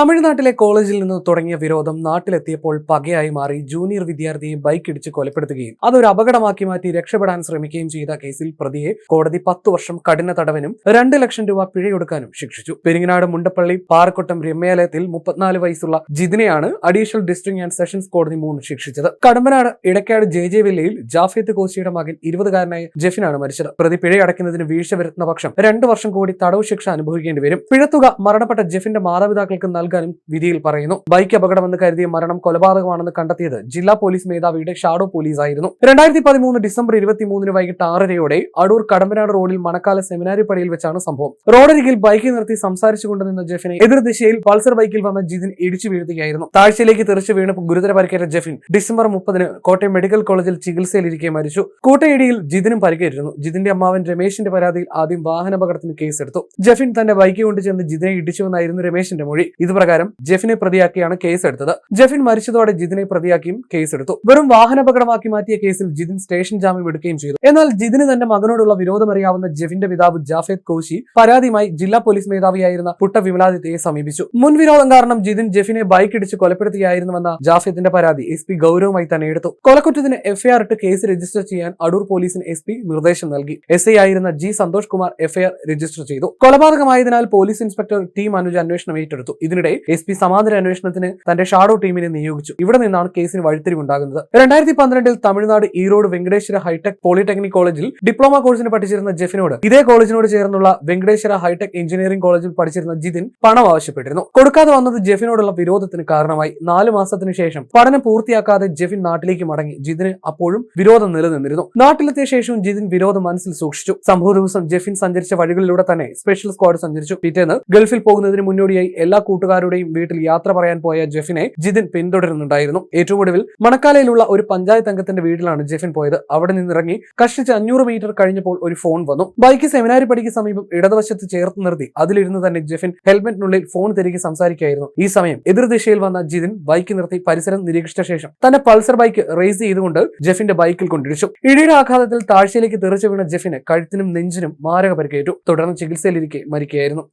തമിഴ്നാട്ടിലെ കോളേജിൽ നിന്ന് തുടങ്ങിയ വിരോധം നാട്ടിലെത്തിയപ്പോൾ പകയായി മാറി ജൂനിയർ വിദ്യാർത്ഥിയെ ബൈക്ക് ഇടിച്ച് കൊലപ്പെടുത്തുകയും അതൊരു അപകടമാക്കി മാറ്റി രക്ഷപ്പെടാൻ ശ്രമിക്കുകയും ചെയ്ത കേസിൽ പ്രതിയെ കോടതി പത്തു വർഷം കഠിന തടവിനും രണ്ട് ലക്ഷം രൂപ പിഴയൊടുക്കാനും ശിക്ഷിച്ചു. പെരിങ്ങനാട് മുണ്ടപ്പള്ളി പാറക്കൊട്ടം രമ്യാലയത്തിൽ മുപ്പത്തിനാല് വയസ്സുള്ള ജിതിനെയാണ് അഡീഷണൽ ഡിസ്ട്രിക്ട് ആൻഡ് സെഷൻസ് കോടതി മൂന്ന് ശിക്ഷിച്ചത്. കടമ്പനാട് ഇടക്കാട് ജെ ജെ വില്ലയിൽ ജാഫിയത്ത് കോശിയുടെ മകൻ ഇരുപതുകാരനായ ജെഫിനാണ് മരിച്ചത്. പ്രതി പിഴയടക്കുന്നതിന് വീഴ്ച വരുത്തുന്ന പക്ഷം രണ്ടു വർഷം കൂടി തടവ് ശിക്ഷ അനുഭവിക്കേണ്ടി വരും. പിഴത്തുക മരണപ്പെട്ട ജെഫിന്റെ മാതാപിതാക്കൾക്ക് നൽകാനും വിധിയിൽ പറയുന്നു. ബൈക്ക് അപകടമെന്ന് കരുതിയ മരണം കൊലപാതകമാണെന്ന് കണ്ടെത്തിയത് ജില്ലാ പോലീസ് മേധാവിയുടെ ഷാഡോ പോലീസ് ആയിരുന്നു രണ്ടായിരത്തി പതിമൂന്ന് ഡിസംബർ ഇരുപത്തിമൂന്നിന് വൈകിട്ട് ആറരയോടെ അടൂർ കടമ്പനാട് റോഡിൽ മണക്കാല സെമിനാരി പടിയിൽ വെച്ചാണ് സംഭവം. റോഡരികിൽ ബൈക്ക് നിർത്തി സംസാരിച്ചുകൊണ്ട് നിന്ന ജെഫിനെ എതിർദിശയിൽ പൾസർ ബൈക്കിൽ വന്ന ജിതിൻ ഇടിച്ചു വീഴ്ത്തുകയായിരുന്നു. താഴ്ചയിലേക്ക് തെറിച്ചു വീണ് ഗുരുതര പരിക്കേറ്റ ജെഫിൻ ഡിസംബർ മുപ്പതിന് കോട്ടയം മെഡിക്കൽ കോളേജിൽ ചികിത്സയിലിരിക്കെ മരിച്ചു. കൂട്ടയിടിയിൽ ജിതിനും പരിക്കേറ്റിരുന്നു. ജിതിന്റെ അമ്മാവൻ രമേശിന്റെ പരാതിയിൽ ആദ്യം വാഹനാപകടത്തിന് കേസെടുത്തു. ജെഫിൻ തന്റെ ബൈക്ക് കൊണ്ട് ചെന്ന് ജിതിനെ ഇടിച്ചുവെന്നായിരുന്നു രമേശിന്റെ മൊഴി. ഇതുപ്രകാരം ജെഫിനെ പ്രതിയാക്കിയാണ് കേസ് എടുത്തത്. ജെഫിൻ മരിച്ചതോടെ ജിതിനെ പ്രതിയാക്കിയും കേസെടുത്തു വെറും വാഹനപകടമാക്കി മാറ്റിയ കേസിൽ ജിതിൻ സ്റ്റേഷൻ ജാമ്യം എടുക്കുകയും ചെയ്തു. എന്നാൽ ജിതിന് തന്റെ മകനോടുള്ള വിരോധമറിയാവുന്ന ജെഫിന്റെ പിതാവ് ജാഫേദ് കോശി പരാതിയുമായി ജില്ലാ പോലീസ് മേധാവിയായിരുന്ന പുട്ട വിമലാദിത്യയെ സമീപിച്ചു. മുൻ വിരോധം കാരണം ജിതിൻ ജെഫിനെ ബൈക്ക് ഇടിച്ച് കൊലപ്പെടുത്തിയായിരുന്നുവെന്ന ജാഫേദിന്റെ പരാതി എസ് പി ഗൗരവമായി തന്നെ എടുത്തു. കൊലക്കുറ്റത്തിന് എഫ്ഐആർ ഇട്ട് കേസ് രജിസ്റ്റർ ചെയ്യാൻ അടൂർ പോലീസിന് എസ് പി നിർദ്ദേശം നൽകി. എസ് ഐ ആയിരുന്ന G Santhosh Kumar FIR register ചെയ്തു. കൊലപാതകമായതിനാൽ പോലീസ് ഇൻസ്പെക്ടർ ടി അനുജ് അന്വേഷണം ഏറ്റെടുത്തു. ഇതിനിടെ എസ് പി സമാന്തര അന്വേഷണത്തിന് തന്റെ ഷാഡോ ടീമിനെ നിയോഗിച്ചു. ഇവിടെ നിന്നാണ് കേസിന് വഴിത്തിരിവുണ്ടാകുന്നത്. രണ്ടായിരത്തി പന്ത്രണ്ടിൽ തമിഴ്നാട് ഈറോഡ് വെങ്കടേശ്വര ഹൈടെക് പോളിടെക്നിക് കോളേജിൽ ഡിപ്ലോമ കോഴ്സിന് പഠിച്ചിരുന്ന ജെഫിനോട് ഇതേ കോളേജിനോട് ചേർന്നുള്ള വെങ്കടേശ്വര ഹൈടെക് എഞ്ചിനീയറിംഗ് കോളേജിൽ പഠിച്ചിരുന്ന ജിതിൻ പണം ആവശ്യപ്പെട്ടിരുന്നു. കൊടുക്കാതെ വന്നത് ജെഫിനോടുള്ള വിരോധത്തിന് കാരണമായി നാല് മാസത്തിനു ശേഷം പഠനം പൂർത്തിയാക്കാതെ ജെഫിൻ നാട്ടിലേക്ക് മടങ്ങി. ജിതിന് അപ്പോഴും വിരോധം നിലനിന്നിരുന്നു. നാട്ടിലെത്തിയ ശേഷവും ജിതിൻ വിരോധം മനസ്സിൽ സൂക്ഷിച്ചു. സംഭവ ദിവസം ജെഫിൻ സഞ്ചരിച്ച വഴികളിലൂടെ തന്നെ സ്പെഷ്യൽ സ്ക്വാഡ് സഞ്ചരിച്ചു. പിറ്റേന്ന് ഗൾഫിൽ പോകുന്നതിന് മുന്നോടിയായി എല്ലാ കൂട്ടുകാരുടെയും വീട്ടിൽ യാത്ര പറയാൻ പോയ ജെഫിനെ ജിതിൻ പിന്തുടരുന്നുണ്ടായിരുന്നു. ഏറ്റവും ഒടുവിൽ മണക്കാലയിലുള്ള ഒരു പഞ്ചായത്ത് അംഗത്തിന്റെ വീട്ടിലാണ് ജെഫിൻ പോയത്. അവിടെ നിന്നിറങ്ങി കഷ്ടിച്ച് അഞ്ഞൂറ് മീറ്റർ കഴിഞ്ഞപ്പോൾ ഒരു ഫോൺ വന്നു. ബൈക്ക് സെമിനാരി പടിക്ക് സമീപം ഇടതുവശത്ത് ചേർത്ത് നിർത്തി. അതിലിരുന്ന് തന്നെ ജെഫിൻ ഹെൽമെറ്റിനുള്ളിൽ ഫോൺ തിരികെ സംസാരിക്കുകയായിരുന്നു. ഈ സമയം എതിർദിശയിൽ വന്ന ജിതിൻ ബൈക്ക് നിർത്തി പരിസരം നിരീക്ഷിച്ച ശേഷം തന്റെ പൾസർ ബൈക്ക് റേസ് ചെയ്തുകൊണ്ട് ജെഫിന്റെ ബൈക്കിൽ കൊണ്ടിടിച്ചു. ഇടിയുടെ ആഘാതത്തിൽ താഴ്ചയിലേക്ക് തെറിച്ചു വീണ ജെഫിന് കഴുത്തിനും നെഞ്ചിനും മാരക പരിക്കേറ്റു. തുടർന്ന് ചികിത്സയിലിരിക്കെ മരിക്കുകയായിരുന്നു.